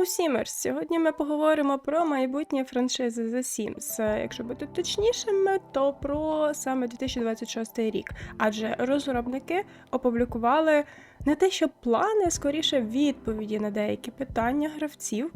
Hello Simmers! Сьогодні ми поговоримо про майбутнє франшизи The Sims. Е, Якщо бути точнішими, то про саме 2026 рік. Адже розробники опублікували не те, що плани, скоріше відповіді на деякі питання гравців.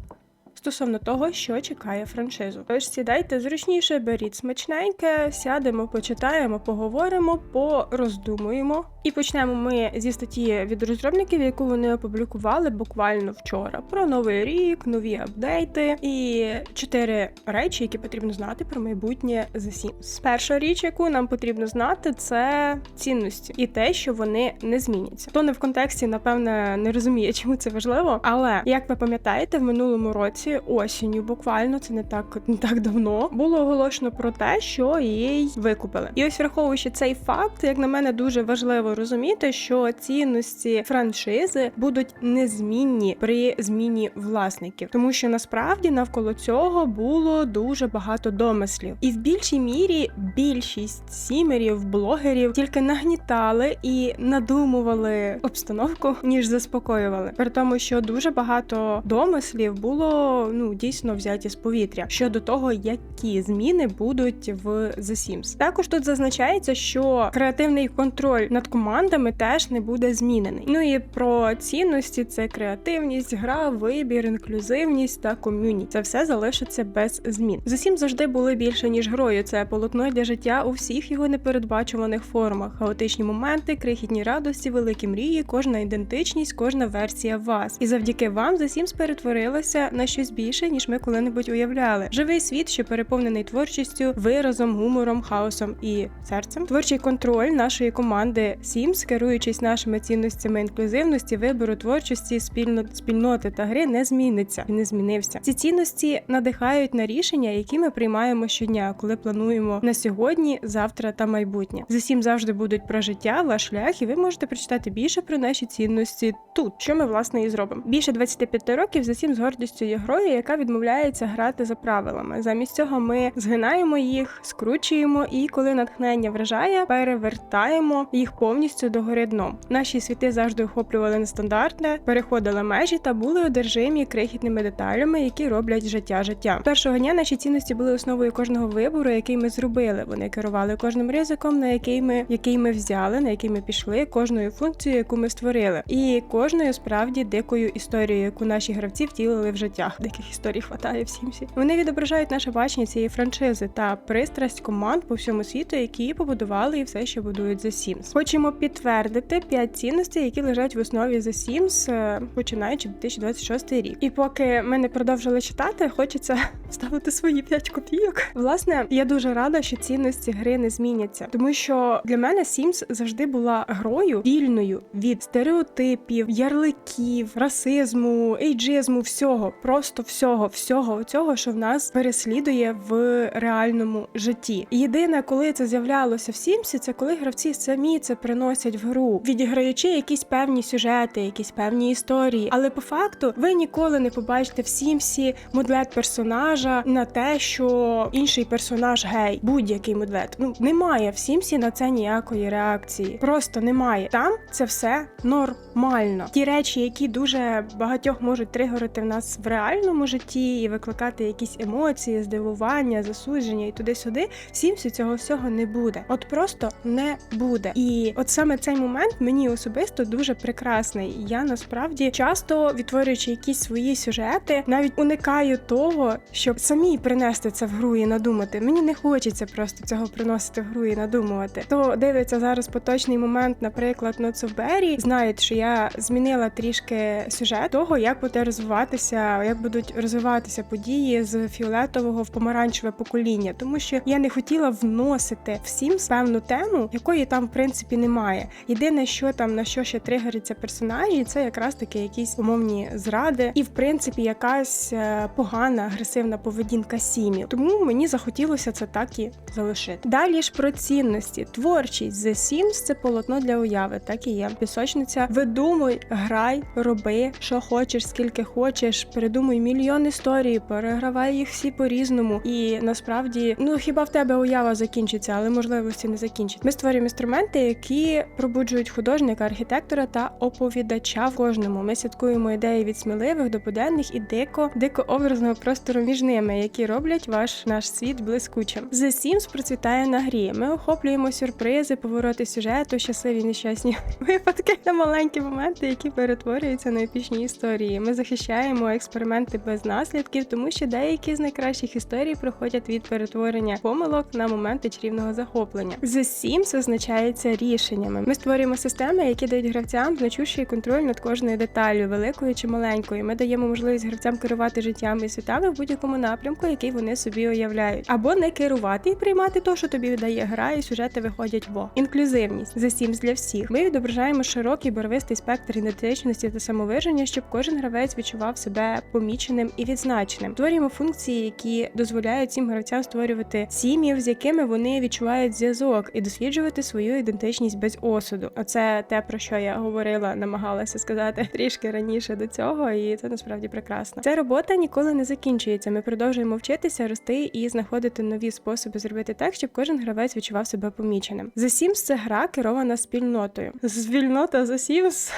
Стосовно того, що чекає франшизу. Тож сідайте зручніше, беріть смачненьке, сядемо, почитаємо, поговоримо, пороздумуємо. І почнемо ми зі статті від розробників, яку вони опублікували буквально вчора. Про новий рік, нові апдейти і чотири речі, які потрібно знати про майбутнє The Sims. Перша річ, яку нам потрібно знати, це цінності і те, що вони не зміняться. Хто не в контексті, напевне, не розуміє, чому це важливо. Але як ви пам'ятаєте, в минулому році осінню, буквально це не так не так давно, було оголошено про те, що її викупили. І ось враховуючи цей факт, як на мене, дуже важливо розуміти, що цінності франшизи будуть незмінні при зміні власників, тому що насправді навколо цього було дуже багато домислів, і в більшій мірі більшість сімерів, блогерів тільки нагнітали і надумували обстановку, ніж заспокоювали. При тому, що дуже багато домислів було ну дійсно взяті з повітря щодо того, які зміни будуть в The Sims. Також тут зазначається, що креативний контроль над командами теж не буде змінений. Ну і про цінності це креативність, гра, вибір, інклюзивність та ком'юніті. Це все залишиться без змін. The Sims завжди були більше ніж грою. Це полотно для життя у всіх його непередбачуваних формах, хаотичні моменти, крихітні радості, великі мрії, кожна ідентичність, кожна версія вас. І завдяки вам The Sims перетворилася на щось більше, ніж ми коли-небудь уявляли. Живий світ, що переповнений творчістю, виразом, гумором, хаосом і серцем. Творчий контроль нашої команди Sims, керуючись нашими цінностями інклюзивності, вибору творчості, спільно спільноти та гри, не зміниться і не змінився. Ці цінності надихають на рішення, які ми приймаємо щодня, коли плануємо на сьогодні, завтра та майбутнє. За сім завжди будуть про життя, ваш шлях, і ви можете прочитати більше про наші цінності тут. Що ми власне і зробимо. Більше 25 років за сім з гордістю є грою, яка відмовляється грати за правилами. Замість цього ми згинаємо їх, скручуємо, і коли натхнення вражає, перевертаємо їх повністю до гори дном. Наші світи завжди охоплювали нестандартне, переходили межі та були одержимі крихітними деталями, які роблять життя життя. Першого дня наші цінності були основою кожного вибору, який ми зробили. Вони керували кожним ризиком, на який ми який ми взяли, на який ми пішли, кожною функцією, яку ми створили, і кожною справді дикою історією, яку наші гравці втілили в життях. Диких історій хватає в Сімсі. Вони відображають наше бачення цієї франшизи та пристрасть команд по всьому світу, які побудували і все, що будують The Sims. Хочемо підтвердити п'ять цінностей, які лежать в основі The Sims, е, починаючи 2026 рік. І поки ми не продовжили читати, хочеться ставити свої п'ять копійок. Власне, я дуже рада, що цінності гри не зміняться, тому що для мене Sims завжди була грою вільною від стереотипів, ярликів, расизму, ейджизму, всього, просто всього, всього цього, що в нас переслідує в реальному житті. Єдине, коли це з'являлося в Сімсі, це коли гравці самі це приносять в гру, відіграючи якісь певні сюжети, якісь певні історії. Але по факту ви ніколи не побачите в Сімсі модлет персонажа на те, що інший персонаж гей, будь-який модлет. Ну немає в Сімсі на це ніякої реакції. Просто немає. Там це все нормально. Ті речі, які дуже багатьох можуть тригорити в нас в реальному житті і викликати якісь емоції, здивування, засудження і туди-сюди. Всім цього всього не буде. От просто не буде. І от саме цей момент мені особисто дуже прекрасний. Я насправді часто відтворюючи якісь свої сюжети, навіть уникаю того, щоб самі принести це в гру і надумати. Мені не хочеться просто цього приносити в гру і надумувати. Хто дивиться зараз поточний момент, наприклад, of Berry, знають, що я змінила трішки сюжет того, як буде розвиватися, як будуть розвиватися події з фіолетового в помаранчеве покоління, тому що я не хотіла вносити всім певну тему, якої там в принципі немає. Єдине, що там на що ще тригериться персонажі, це якраз таки якісь умовні зради, і в принципі якась е, погана агресивна поведінка сім'ї. Тому мені захотілося це так і залишити. Далі ж про цінності. Творчість The Sims – це полотно для уяви, так і є. Пісочниця. Видумуй, грай, роби, що хочеш, скільки хочеш. Придумуй мільйон історій, перегравай їх всі по-різному. І насправді, ну хіба в тебе уява закінчиться, але можливості не закінчить. Ми створюємо інструменти, які пробуджують художника, архітектора та оповідача в кожному. Ми святкуємо ідеї від сміливих до буденних і дико, дико образного простору між ними, які роблять ваш наш світ блискучим. The Sims процвітає на грі. Ми охоплюємо сюрпризи, повороти сюжету, щасливі нещасні випадки та маленькі моменти, які перетворюються на епічні історії. Ми захищаємо експерименти без наслідків, тому що деякі з найкращих історій проходять від перетворення помилок на моменти чарівного захоплення. The Sims визначається рішеннями. Ми створюємо системи, які дають гравцям значущий контроль над кожною деталлю, великою чи маленькою. Ми даємо можливість гравцям керувати життям і світами в будь-якому напрямку, який вони собі уявляють, або не керувати і приймати то, що тобі дає гра, і сюжети виходять во інклюзивність The Sims для всіх. Ми відображаємо широкий барвистий спектр ідентичності та самовираження, щоб кожен гравець відчував себе поміченим і відзначеним. Створюємо функції, які дозволяють цим гравцям створювати сім'їв, з якими вони відчувають зв'язок, і досліджувати свою ідентичність без осуду. Оце те про що я говорила, намагалася сказати трішки раніше до цього, і це насправді прекрасно. Ця робота ніколи не закінчується. Ми продовжуємо вчитися, рости і знаходити нові способи зробити так, щоб кожен гравець відчував себе поміченим. The Sims – це гра керована спільнотою. Спільнота The Sims,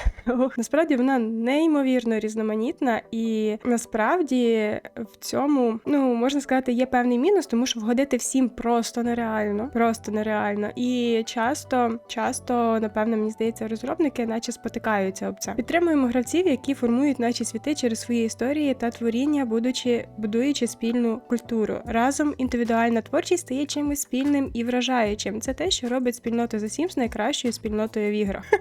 насправді вона неймовірно різноманітна, і насправді в цьому ну можна сказати є певний мінус, тому що вгодити всім просто нереально, просто нереально. І часто, часто, напевно, мені здається, розробники, наче спотикаються об це. Підтримуємо гравців, які формують наші світи через свої історії та творіння, будучи будуючи спільну культуру. Разом індивідуальна творчість стає чимось спільним і вражаючим. Це те, що робить спільноту The Sims найкращою спільнотою в іграх.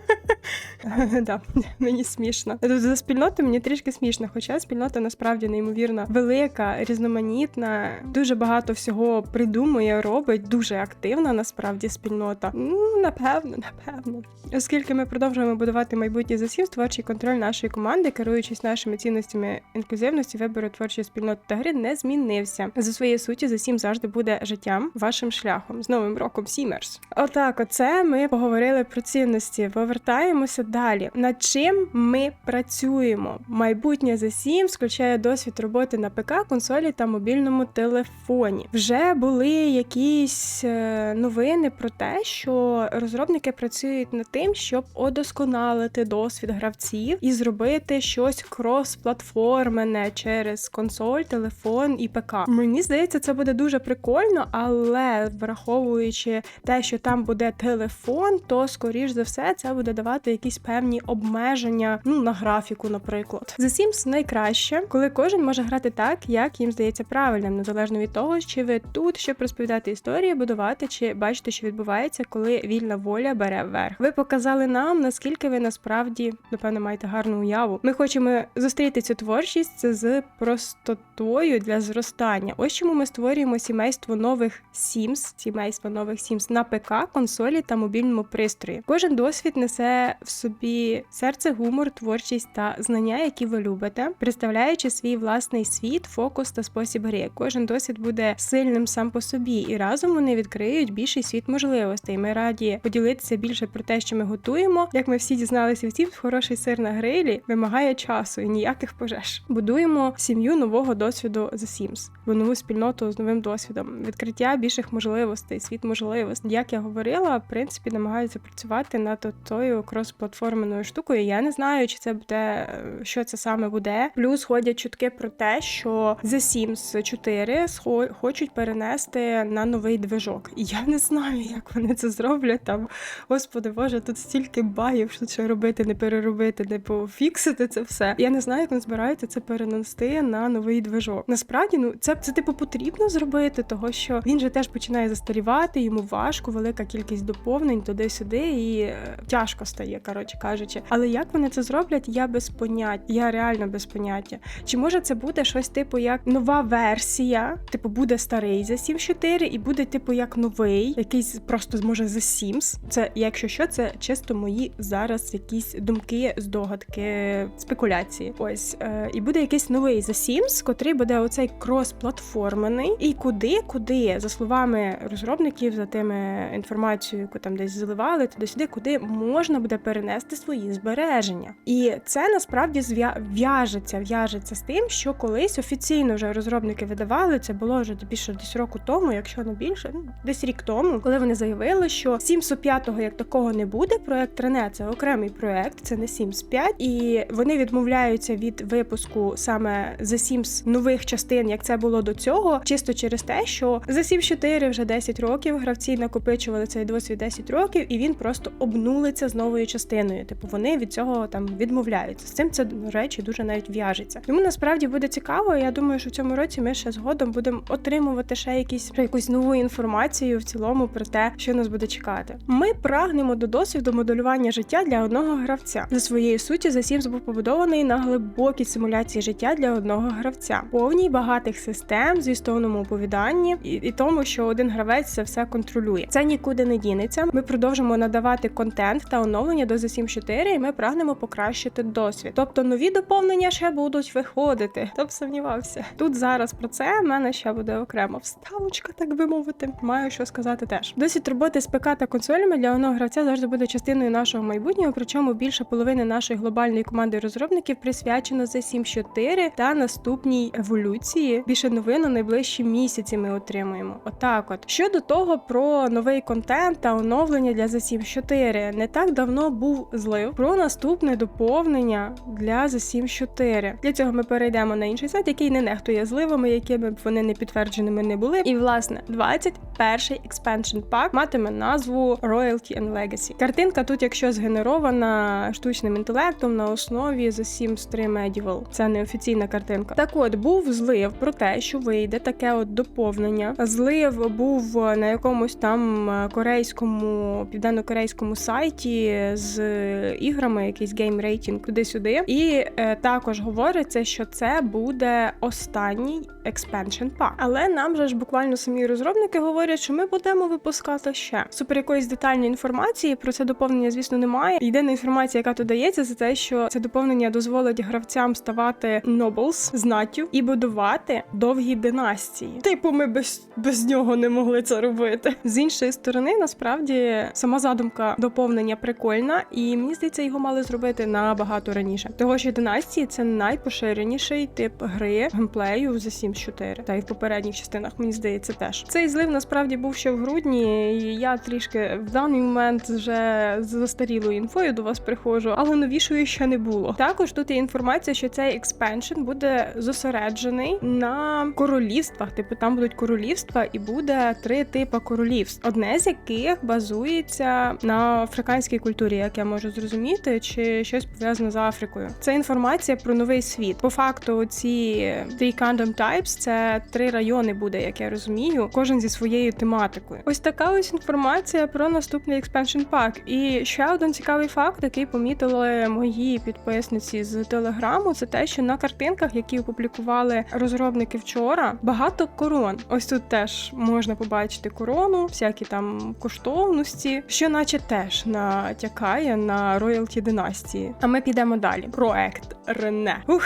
Да, мені смішно. За спільноту мені трішки смішно, хоча спільнота насправді неймовірно велика, різноманітна, дуже багато всього придумує, робить, дуже активна насправді спільнота. Ну, напевно, напевно. Оскільки ми продовжуємо будувати майбутнє за сім, творчий контроль нашої команди, керуючись нашими цінностями інклюзивності, вибору творчої спільноти та гри не змінився. За своєю суті, за сім завжди буде життям вашим шляхом. З новим роком Сімерс. Отак, оце ми поговорили про цінності. Повертаємося далі. Над чим ми працюємо? Майбутнє за сім включає досвід роботи на ПК, консолі та мобільному телефоні. Вже були якісь е, новини про те, що розробники працюють над тим, щоб удосконалити досвід гравців і зробити щось крос-платформене через консоль, телефон і ПК. Мені здається, це буде дуже прикольно, але враховуючи те, що там буде телефон, то скоріш за все це буде давати якісь певні обмеження ну на графіку, наприклад. The Sims найкраще, коли кожен може грати так, як їм здається правильним, незалежно від того, чи ви тут, щоб розповідати історії, будувати, чи бачите, що відбувається, коли вільна воля бере вверх. Ви показали нам, наскільки ви насправді напевно маєте гарну уяву. Ми хочемо зустріти цю творчість з простотою для зростання. Ось чому ми створюємо сімейство нових Sims, сімейство нових Sims на ПК, консолі та мобільному пристрої. Кожен досвід несе в собі серце, гумор, творчість та знання, які ви любите, представляючи свій власний світ, фокус та спосіб гри. Кожен досвід буде сильним сам по собі, і разом вони відкриють більший світ можливостей. Ми раді поділитися більше про те, що ми готуємо. Як ми всі дізналися, всім хороший сир на грилі вимагає часу і ніяких пожеж. Будуємо сім'ю нового досвіду The Sims, бо нову спільноту з новим досвідом, відкриття більших можливостей, світ можливостей. Як я говорила, в принципі, намагаються працювати над тою крос-платформеною штукою. Я не знаю, чи це буде що це саме буде. Плюс ходять чутки про те, що The Sims 4 хочуть перенести на новий движок. І я не знаю, як вони це зроблять там. Господи Боже, тут стільки багів, що це робити, не переробити, не пофіксити це все. Я не знаю, як вони збираються це перенести на новий движок. Насправді, ну це це типу потрібно зробити, того що він же теж починає застарівати, йому важко, велика кількість доповнень туди-сюди, і е, тяжко стає, коротше кажучи. Але як вони це зроблять, я без поняття. Я реально без поняття. Чи може це буде щось типу як нова версія? Типу буде старий за 7.4 і буде, типу, як новий, якийсь просто може за Sims. Це, якщо що, це чисто мої зараз якісь думки, здогадки, спекуляції. Ось е, і буде якийсь новий за Sims, котрий буде оцей крос-платформений, і куди, куди, за словами розробників, за тими інформацією, яку там десь заливали, туди-сюди, куди можна буде перенести свої збереження. І це насправді зв'я- в'яжеться, в'яжеться з тим, що колись офіційно вже розробники видавали. Це було вже більше десь року тому, якщо не більше, ну десь рік тому, коли вони заявили, що Sims 5 як такого не буде. Проект Рене це окремий проект, це не Sims 5, і вони відмовляються від випуску саме The Sims нових частин, як це було до цього, чисто через те, що The Sims 4 вже 10 років. Гравці накопичували цей досвід 10 років, і він просто обнулиться з новою частиною. Типу вони від цього там відмовляються. З цим це до речі дуже навіть в'яжеться. Тому насправді буде цікаво. Я думаю, що в цьому році ми ще згодом будемо отримувати ще якісь ще якусь нову інформацію в цілому про те, що нас буде чекати. Ми прагнемо до досвіду моделювання життя для одного гравця. За своєю суті, The Sims був побудований на глибокій симуляції життя для одного гравця, повній багатих систем, змістовному оповіданні і, і тому, що один гравець це все контролює. Це нікуди не дінеться. Ми продовжимо надавати контент та оновлення до The Sims 4, і ми прагнемо покращити досвід. Тобто нові доповнення ще будуть виходити. Хто б сумнівався? Тут зараз про це в мене ще буде окрема вставочка, так би мовити. Маю що сказати теж. Досвід роботи з ПК та консолями для одного гравця завжди буде частиною нашого майбутнього. Причому більше половини нашої глобальної команди розробників присвячено The Sims 4 та наступній еволюції. Більше новин у найближчі місяці ми отримуємо. Отак, от щодо того про новий контент та оновлення для The Sims 4. Не так давно був злив про наступне доповнення для The Sims 4. Для цього ми перейдемо на інший сайт, який не нехтує зливами, якими б вони не підтвердженими не були. І власне 21-й expansion pack матиме назву Royalty and Legacy. Картинка тут, якщо згенерована штучним інтелектом на основі The Sims 3 Medieval. Це не офіційна картинка. Так от був злив про те, що вийде таке от доповнення. Злив був на якомусь там корейському південно-корейському сайті з іграми, якийсь гейм рейтинг туди-сюди. І е, також говориться, що це буде останній expansion pack. Але нам же ж буквально самі розробники говорять, що ми будемо випускати ще. Супер якоїсь детальної інформації про це доповнення, звісно, немає. Єдина інформація, яка тут дається, це те, що це доповнення дозволить гравцям ставати nobles, знаттю і будувати довгі династії. Типу, ми без, без нього не могли це робити. З іншої сторони, насправді сама задумка доповнення прикольна, і мені здається, його мали зробити набагато раніше. Того що династії це найпоширеніший тип гри геймплею в The Sims 4. Та й в попередніх частинах мені здається теж. Цей злив насправді був ще в грудні, і я трішки в даний момент вже з застарілою інфою до вас приходжу, але новішої ще не було. Також тут є інформація, що цей експеншн буде зосереджений на королівствах. Типу там будуть королівства, і буде три типи королівств, одне з яких базується на африканській культурі, як я можу зрозуміти, чи щось пов'язане з Африкою. Це інформація про новий світ. По факту, ці Three Kingdom Types – це три райони буде, як я розумію, кожен зі своєю тематикою. Ось така ось інформація про наступний expansion pack. І ще один цікавий факт, який помітили мої підписниці з телеграму, це те, що на картинках, які опублікували розробники вчора, багато корон. Ось тут теж можна побачити корону, всякі там коштовності, що наче теж натякає на роялті династії. А ми підемо далі. Проект Рене. Ух,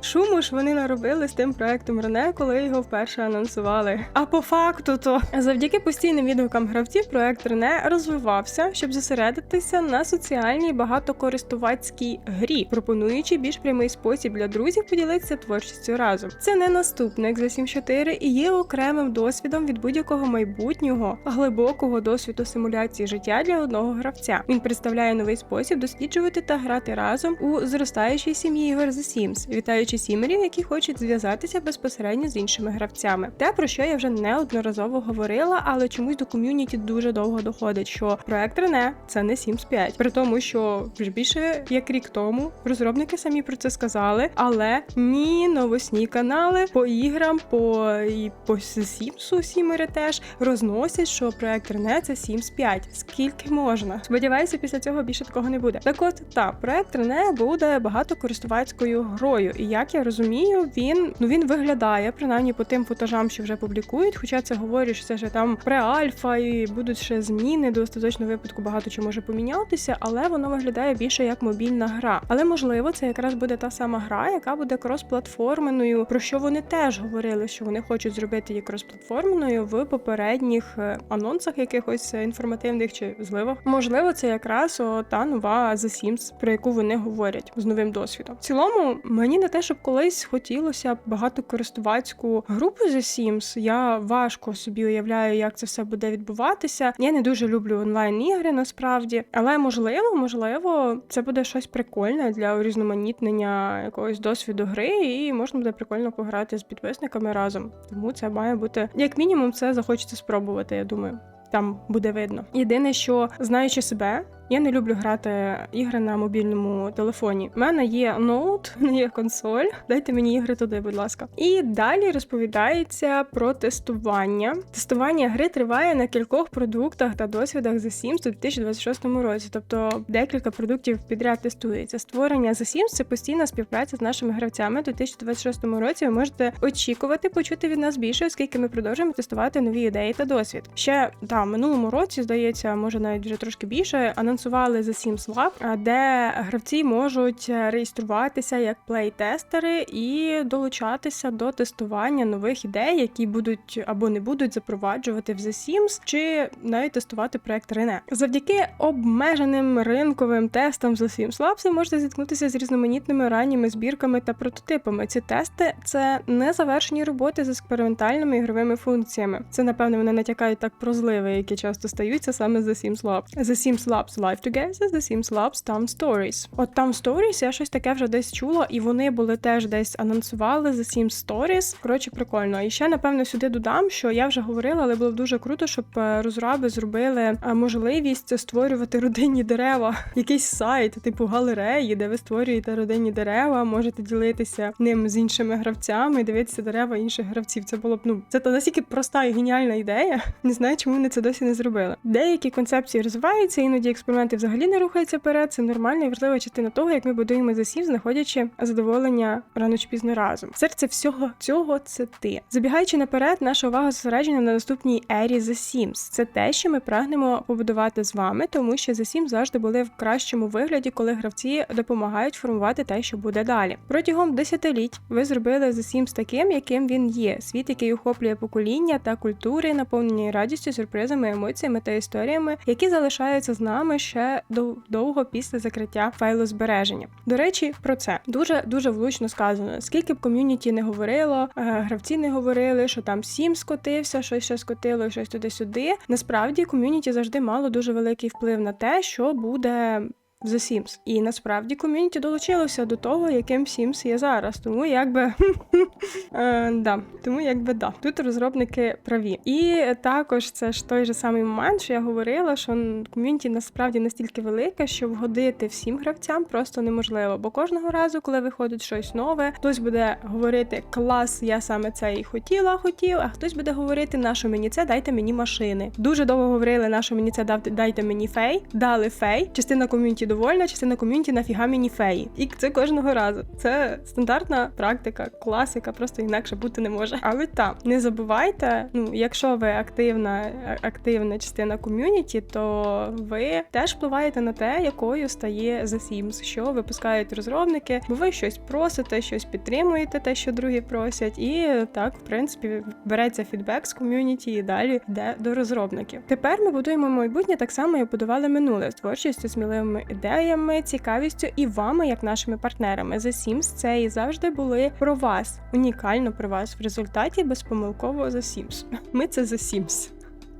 шуму ж вони наробили з тим проектом Рене, коли його вперше анонсували. А по факту, то завдяки постійним відгукам гравців, проект Рене розвивався, щоб зосередитися на соціальній багатокористувацькій грі, пропонуючи більш прямий спосіб для друзів поділитися творчістю разом. Це не наступник за 7.4 і є окремим досвідом від будь-якого майбутнього глибокого досвіду симуляції життя для одного гравця. Він представляє новий спосіб досліджувати та грати разом у зростаючій сім'ї ігор The Sims, вітаючи сімерів, які хочуть зв'язатися безпосередньо з іншими гравцями. Те, про що я вже неодноразово говорила, але чомусь до ком'юніті дуже довго доходить, що проект Рене це не Sims 5. При тому, що вже більше як рік тому розробники самі про це сказали, але ні новосні канали по іграм, по і по Сімсу Сімери теж розносять, що проект Рене це Sims 5. Скільки можна? Сподіваюся, після цього більше такого не буде. Так от так, проект Рене буде багатокористувацькою грою, і як я розумію, він ну він виглядає принаймні по тим футажам, що вже публікують. Хоча це говорять, що це вже там преальфа і будуть ще зміни до остаточного випадку. Багато чого може помінятися, але воно виглядає більше як мобільна гра. Але можливо, це якраз буде та сама гра, яка буде крос-платформеною, про що вони теж говорили, що вони хочуть зробити її кросплатформеною в попередніх е, анонсах якихось е, інформативних чи зливах. Можливо, це якраз та нова The Sims, про яку вони говорять з новим досвідом. В цілому, мені не те, щоб колись хотілося багатокористувацьку групу The Sims. Я важко собі уявляю, як це все буде відбуватися. Я не дуже люблю онлайн ігри насправді, але можливо, можливо, це буде щось прикольне для урізноманітнення якогось досвіду гри, і можна буде прикольно пограти з підписниками разом. Тому це має бути як мінімум, це захочеться спробувати. Я думаю. Там буде видно. Єдине, що знаючи себе, я не люблю грати ігри на мобільному телефоні. У мене є ноут, є консоль. Дайте мені ігри туди, будь ласка. І далі розповідається про тестування. Тестування гри триває на кількох продуктах та досвідах The Sims у 2026 році. Тобто декілька продуктів підряд тестується. Створення The Sims – це постійна співпраця з нашими гравцями. У 2026 році ви можете очікувати почути від нас більше, оскільки ми продовжуємо тестувати нові ідеї та досвід. Ще да, минулому році здається, може навіть вже трошки більше. Анонсували The Sims Lab, де гравці можуть реєструватися як плейтестери і долучатися до тестування нових ідей, які будуть або не будуть запроваджувати в The Sims, чи навіть тестувати проект Рене. Завдяки обмеженим ринковим тестам The Sims Lab ви можете зіткнутися з різноманітними ранніми збірками та прототипами. Ці тести це незавершені роботи з експериментальними ігровими функціями. Це напевно вони натякають так про зливи, які часто стаються саме з The Sims Lab. The Sims Labs Live Together, The Sims Labs Town Stories. От Town Stories я щось таке вже десь чула, і вони були теж десь анонсували The Sims Stories. Коротше, прикольно. І ще напевно сюди додам, що я вже говорила, але було б дуже круто, щоб е, розраби зробили е, можливість створювати родинні дерева, якийсь сайт, типу галереї, де ви створюєте родинні дерева, можете ділитися ним з іншими гравцями, дивитися дерева інших гравців. Це було б ну це то настільки проста і геніальна ідея. Не знаю, чому вони це досі не зробили. Деякі концепції розвиваються, іноді експерименти взагалі не рухаються вперед. Це нормальна і важлива частина того, як ми будуємо засів, знаходячи задоволення рано чи пізно разом. Серце всього цього це ти. Забігаючи наперед, наша увага зосереджена на наступній ері The Sims. Це те, що ми прагнемо побудувати з вами, тому що The Sims завжди були в кращому вигляді, коли гравці допомагають формувати те, що буде далі. Протягом десятиліть ви зробили The Sims таким, яким він є. Світ, який охоплює покоління та культури, наповнені радістю, сюрпризами, емоціями та історіями, які залишаються з нами ще довго після закриття файлу збереження. До речі, про це дуже дуже влучно сказано. Скільки б ком'юніті не говорило, е, гравці не говорили, що там сім скотився, щось ще скотило, щось туди-сюди. Насправді ком'юніті завжди мало дуже великий вплив на те, що буде The Sims. І насправді ком'юніті долучилося до того, яким Sims є зараз. Тому якби е, да, тому якби да. Тут розробники праві. І також це ж той же самий момент, що я говорила, що ком'юніті насправді настільки велике, що вгодити всім гравцям просто неможливо. Бо кожного разу, коли виходить щось нове, хтось буде говорити клас, я саме це і хотіла, хотів, а хтось буде говорити, на що мені це, дайте мені машини. Дуже довго говорили, на що мені це дайте мені фей, дали фей. Частина ком'юніті довольна, частина ком'юніті нафіга мені феї. І це кожного разу. Це стандартна практика, класика, просто інакше бути не може. Але так, не забувайте, ну якщо ви активна, активна частина ком'юніті, то ви теж впливаєте на те, якою стає The Sims, що випускають розробники, бо ви щось просите, щось підтримуєте, те, що другі просять, і так, в принципі, береться фідбек з ком'юніті і далі йде до розробників. Тепер ми будуємо майбутнє так само, як будували минуле з творчістю, сміливими ідеями, цікавістю і вами, як нашими партнерами. The Sims це і завжди були про вас, унікально про вас в результаті безпомилково The Sims. Ми це The Sims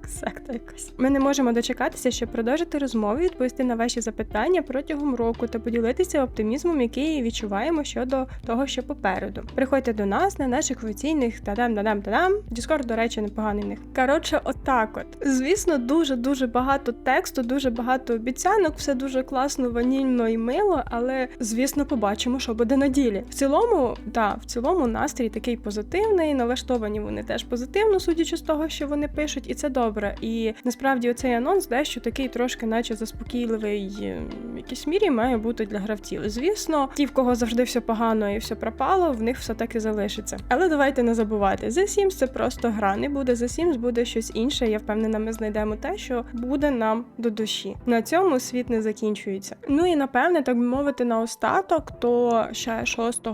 секта якась. Ми не можемо дочекатися, щоб продовжити розмову, відповісти на ваші запитання протягом року та поділитися оптимізмом, який відчуваємо щодо того, що попереду. Приходьте до нас на наших офіційних тадам дадам тадам Діскорд, до речі, непоганий в них. Коротше, отак от. Звісно, дуже дуже багато тексту, дуже багато обіцянок, все дуже класно, ванільно і мило, але звісно, побачимо, що буде на ділі. В цілому, так, в цілому настрій такий позитивний, налаштовані вони теж позитивно, судячи з того, що вони пишуть, і це добре добре. І насправді оцей анонс дещо такий трошки, наче заспокійливий в якійсь мірі, має бути для гравців. Звісно, ті, в кого завжди все погано і все пропало, в них все так і залишиться. Але давайте не забувати, The Sims це просто гра. Не буде The Sims, буде щось інше. Я впевнена, ми знайдемо те, що буде нам до душі. На цьому світ не закінчується. Ну і напевне, так би мовити, на остаток, то ще 6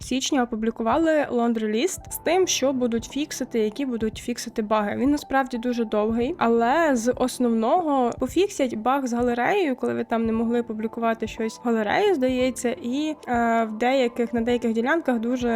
січня опублікували лондрі-ліст з тим, що будуть фіксити, які будуть фіксити баги. Він насправді дуже довгий, але з основного пофіксять баг з галереєю, коли ви там не могли публікувати щось в галереї, здається, і е, в деяких на деяких ділянках дуже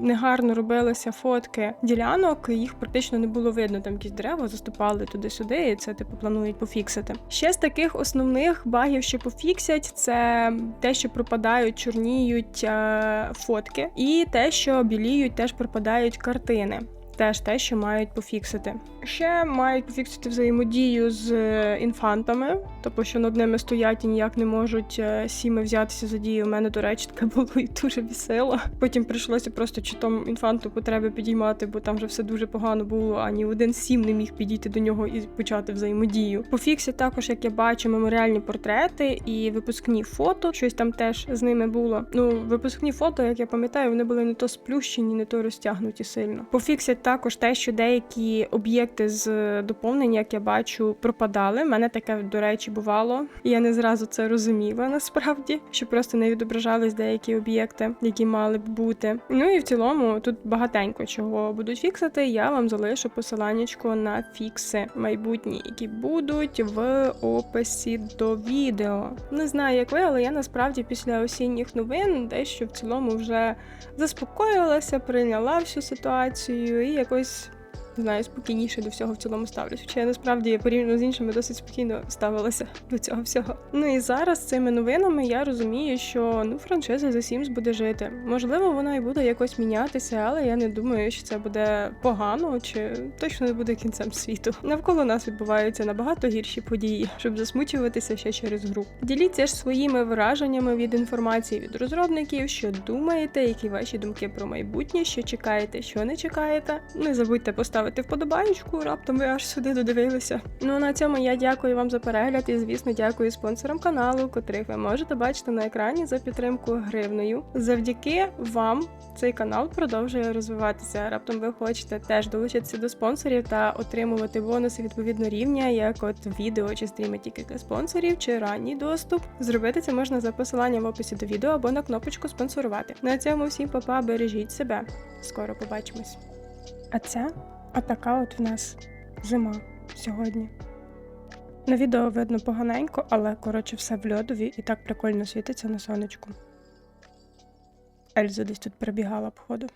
негарно робилися фотки ділянок. Їх практично не було видно. Там якісь дерева заступали туди-сюди, і це типу планують пофіксити. Ще з таких основних багів, що пофіксять, це те, що пропадають, чорніють е, фотки, і те, що біліють, теж пропадають картини. Теж те, що мають пофіксити. Ще мають пофіксити взаємодію з е, інфантами, тобто що над ними стоять і ніяк не можуть е, сіми взятися за дію. У мене, до речі, таке було і дуже весело. Потім прийшлося просто читом інфанту потреби підіймати, бо там вже все дуже погано було, а ні один сім не міг підійти до нього і почати взаємодію. Пофіксять також, як я бачу, меморіальні портрети і випускні фото. Щось там теж з ними було. Ну, випускні фото, як я пам'ятаю, вони були не то сплющені, не то розтягнуті сильно. Пофіксять також те, що деякі об'єкти з доповнення, як я бачу, пропадали. У мене таке, до речі, бувало. І я не зразу це розуміла насправді, що просто не відображались деякі об'єкти, які мали б бути. Ну і в цілому тут багатенько чого будуть фіксити. Я вам залишу посиланнячко на фікси майбутні, які будуть в описі до відео. Не знаю, як ви, але я насправді після осінніх новин дещо в цілому вже заспокоїлася, прийняла всю ситуацію і якось. Не знаю, спокійніше до всього в цілому ставлюсь. Хоча я насправді порівняно з іншими досить спокійно ставилася до цього всього. Ну і зараз цими новинами я розумію, що ну франшиза The Sims буде жити. Можливо, вона і буде якось мінятися, але я не думаю, що це буде погано чи точно не буде кінцем світу. Навколо нас відбуваються набагато гірші події, щоб засмучуватися ще через гру. Діліться ж своїми враженнями від інформації від розробників, що думаєте, які ваші думки про майбутнє, що чекаєте, що не чекаєте. Не забудьте поставити вподобаєчку, раптом ви аж сюди додивилися. Ну на цьому я дякую вам за перегляд і, звісно, дякую спонсорам каналу, котрих ви можете бачити на екрані за підтримку гривнею. Завдяки вам цей канал продовжує розвиватися. Раптом ви хочете теж долучитися до спонсорів та отримувати бонуси відповідно рівня, як от відео чи стріми тільки для спонсорів, чи ранній доступ. Зробити це можна за посиланням в описі до відео або на кнопочку спонсорувати. На цьому всім папа, бережіть себе. Скоро побачимось. А це така от в нас зима сьогодні. На відео видно поганенько, але коротше все в льодові і так прикольно світиться на сонечку. Ельза десь тут прибігала, походу.